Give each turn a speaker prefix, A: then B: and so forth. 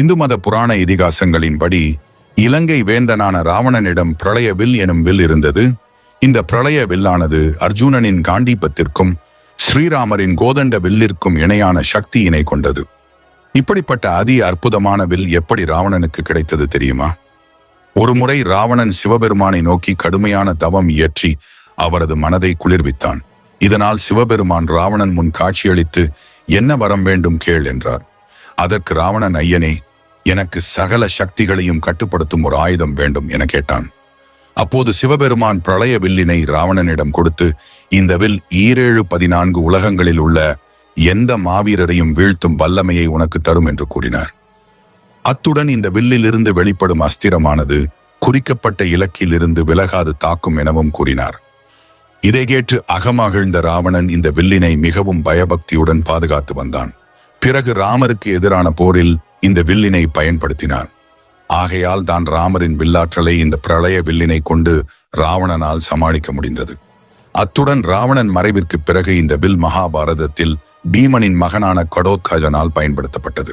A: இந்து மத புராண இதிகாசங்களின்படி இலங்கை வேந்தனான ராவணனிடம் பிரளய வில் எனும் வில் இருந்தது. இந்த பிரளய வில்லானது அர்ஜுனனின் காண்டீபத்திற்கும் ஸ்ரீராமரின் கோதண்ட வில்லிற்கும் இணையான சக்தியினை கொண்டது. இப்படிப்பட்ட அதி அற்புதமான வில் எப்படி ராவணனுக்கு கிடைத்தது தெரியுமா? ஒருமுறை ராவணன் சிவபெருமானை நோக்கி கடுமையான தவம் இயற்றி அவரது மனதை குளிர்வித்தான். இதனால் சிவபெருமான் ராவணன் முன் காட்சியளித்து என்ன வரம் வேண்டும் கேள் என்றார். அதற்கு ராவணன் ஐயனே எனக்கு சகல சக்திகளையும் கட்டுப்படுத்தும் ஒரு ஆயுதம் வேண்டும் என கேட்டான். அப்போது சிவபெருமான் பிரளய வில்லினை ராவணனிடம் கொடுத்து இந்த வில் ஈரேழு பதினான்கு உலகங்களில் உள்ள எந்த மாவீரரையும் வீழ்த்தும் வல்லமையை உனக்கு தரும் என்று கூறினார். அத்துடன் இந்த வில்லிலிருந்து வெளிப்படும் அஸ்திரமானது குறிக்கப்பட்ட இலக்கிலிருந்து விலகாது தாக்கும் எனவும் கூறினார். இதை கேட்டு அகமகிழ்ந்த ராவணன் இந்த வில்லினை மிகவும் பயபக்தியுடன் பாதுகாத்து வந்தான். பிறகு ராமருக்கு எதிரான போரில் இந்த வில்லினை பயன்படுத்தினார் ஆகையால் தான் ராமரின் வில்லாற்றலை இந்த பிரளய வில்லினை கொண்டு ராவணனால் சமாளிக்க முடிந்தது. அத்துடன் ராவணன் மறைவிற்கு பிறகு இந்த வில் மகாபாரதத்தில் பீமனின் மகனான கடோத்கஜனால் பயன்படுத்தப்பட்டது.